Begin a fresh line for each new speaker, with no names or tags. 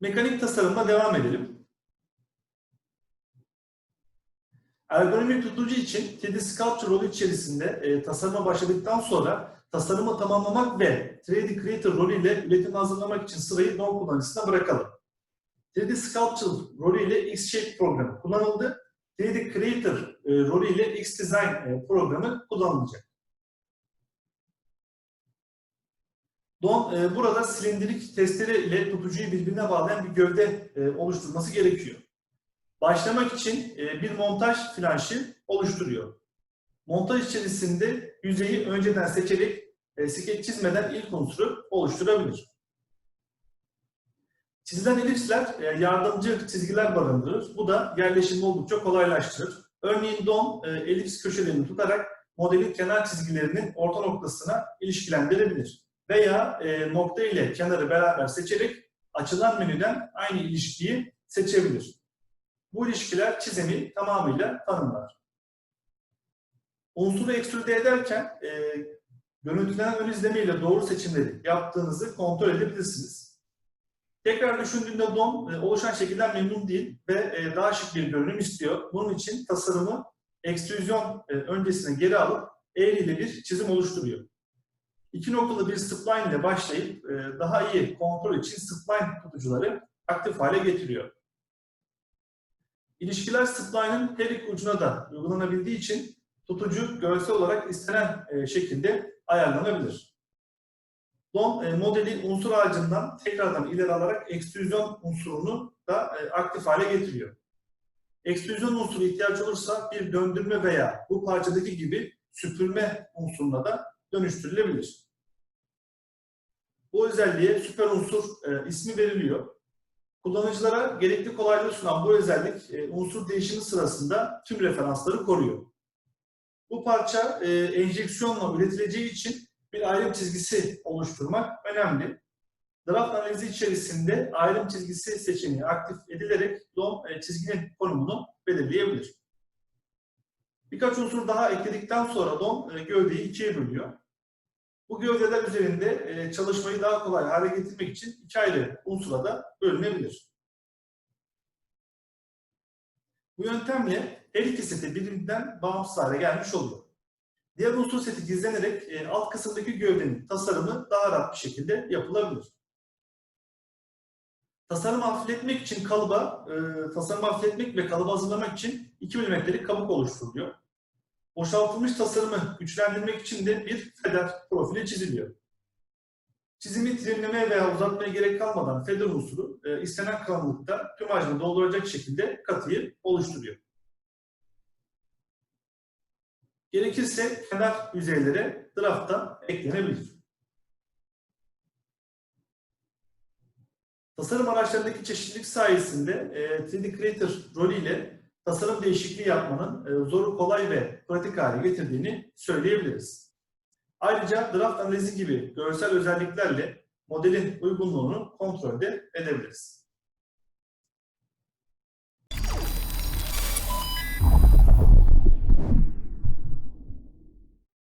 Mekanik tasarımla devam edelim. Ergonomik tutucu için 3D Sculpture rolü içerisinde e, tasarıma başladıktan sonra tasarımı tamamlamak ve 3D Creator rolü ile üretim hazırlamak için sırayı DOM kullanıcısına bırakalım. 3D Sculpture rolü ile X-Shape programı kullanıldı. 3D Creator e, rolü ile X-Design e, programı kullanılacak. Don e, burada silindirik testere ile tutucuyu birbirine bağlayan bir gövde e, oluşturması gerekiyor. Başlamak için e, bir montaj flanşı oluşturuyor. Montaj içerisinde yüzeyi önceden seçerek e, skeç çizmeden ilk unsuru oluşturabilir. Çizilen elipsler e, yardımcı çizgiler barındırır. Bu da yerleşimi oldukça kolaylaştırır. Örneğin Don e, elips köşelerini tutarak modelin kenar çizgilerinin orta noktasına ilişkilendirebilir veya e, nokta ile kenarı beraber seçerek açılan menüden aynı ilişkiyi seçebilir. Bu ilişkiler çizimi tamamıyla tanımlar. Unsuru ekstrüde ederken e, görüntülenen ön izleme ile doğru seçimleri yaptığınızı kontrol edebilirsiniz. Tekrar düşündüğünde DOM e, oluşan şekilden memnun değil ve e, daha şık bir görünüm istiyor. Bunun için tasarımı ekstrüzyon e, öncesine geri alıp eğriyle bir çizim oluşturuyor. İki noktalı bir spline ile başlayıp e, daha iyi kontrol için spline tutucuları aktif hale getiriyor. İlişkiler spline'ın her iki ucuna da uygulanabildiği için tutucu görsel olarak istenen e, şekilde ayarlanabilir. DOM e, modeli unsur ağacından tekrardan ileri alarak ekstrüzyon unsurunu da aktif hale getiriyor. Ekstrüzyon unsuru ihtiyaç olursa bir döndürme veya bu parçadaki gibi süpürme unsuruna da dönüştürülebilir. Bu özelliğe süper unsur e, ismi veriliyor. Kullanıcılara gerekli kolaylığı sunan bu özellik e, unsur değişimi sırasında tüm referansları koruyor. Bu parça e, enjeksiyonla üretileceği için bir ayrım çizgisi oluşturmak önemli. Draft analizi içerisinde ayrım çizgisi seçeneği aktif edilerek DOM e, çizginin konumunu belirleyebilir. Birkaç unsur daha ekledikten sonra DOM e, gövdeyi ikiye bölüyor. Bu gövdeler üzerinde e, çalışmayı daha kolay hale getirmek için iki ayrı unsura da bölünebilir. Bu yöntemle her iki seti birbirinden bağımsız hale gelmiş oluyor. Diğer unsur seti gizlenerek e, alt kısımdaki gövdenin tasarımı daha rahat bir şekilde yapılabilir. Tasarımı hafifletmek için kalıba, e, tasarımı hafifletmek ve kalıbı hazırlamak için 2 mm'lik kabuk oluşturuluyor. Boşaltılmış tasarımı güçlendirmek için de bir feder profili çiziliyor. Çizimi trimlemeye veya uzatmaya gerek kalmadan feder unsuru e, istenen kalınlıkta tüm hacmi dolduracak şekilde katıyı oluşturuyor. Gerekirse kenar yüzeylere draftta eklenebilir. Tasarım araçlarındaki çeşitlilik sayesinde e, 3D Creator rolü ile tasarım değişikliği yapmanın e, zoru kolay ve pratik hale getirdiğini söyleyebiliriz. Ayrıca draft analizi gibi görsel özelliklerle modelin uygunluğunu kontrol de edebiliriz.